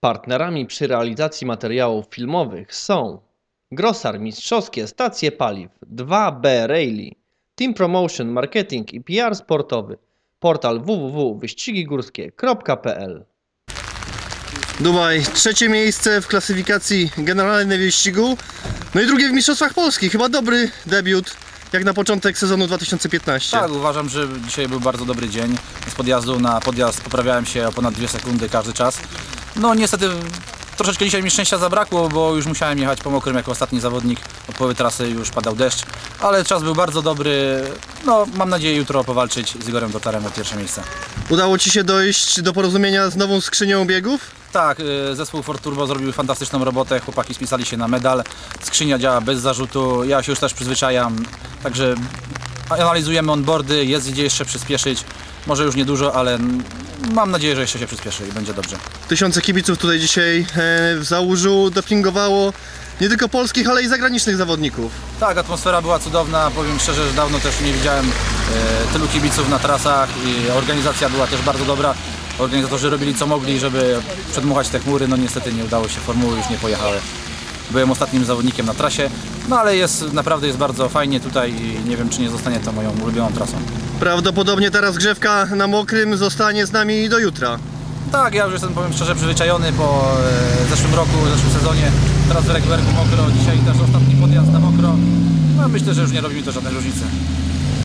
Partnerami przy realizacji materiałów filmowych są Grosar Mistrzowskie Stacje Paliw 2B Rally, Team Promotion Marketing i PR Sportowy, portal www.wyścigigórskie.pl Dubaj, trzecie miejsce w klasyfikacji generalnej wyścigu. No i drugie w Mistrzostwach Polski. Chyba dobry debiut, jak na początek sezonu 2015. Tak, uważam, że dzisiaj był bardzo dobry dzień. Z podjazdu na podjazd poprawiałem się o ponad 2 sekundy każdy czas. No niestety troszeczkę dzisiaj mi szczęścia zabrakło, bo już musiałem jechać po mokrym jako ostatni zawodnik. Od połowy trasy już padał deszcz, ale czas był bardzo dobry. No mam nadzieję jutro powalczyć z Igorem Dotarem o pierwsze miejsce. Udało Ci się dojść do porozumienia z nową skrzynią biegów? Tak, y, zespół Ford Turbo zrobił fantastyczną robotę, chłopaki spisali się na medal, skrzynia działa bez zarzutu, ja się już też przyzwyczajam, także analizujemy onboardy, jest gdzie jeszcze przyspieszyć, może już niedużo, ale mam nadzieję, że jeszcze się przyspieszy i będzie dobrze. Tysiące kibiców tutaj dzisiaj e, w Załużu dopingowało nie tylko polskich, ale i zagranicznych zawodników. Tak, atmosfera była cudowna, powiem szczerze, że dawno też nie widziałem e, tylu kibiców na trasach i organizacja była też bardzo dobra. Organizatorzy robili co mogli, żeby przedmuchać te chmury, no niestety nie udało się, formuły już nie pojechały. Byłem ostatnim zawodnikiem na trasie, no ale jest naprawdę jest bardzo fajnie tutaj i nie wiem czy nie zostanie to moją ulubioną trasą. Prawdopodobnie ta rozgrzewka na mokrym zostanie z nami do jutra. Tak, ja już jestem powiem szczerze przyzwyczajony po e, zeszłym roku, zeszłym sezonie. Teraz w Rekwerku mokro, dzisiaj też ostatni podjazd na mokro. No, myślę, że już nie robi mi to żadnej różnicy.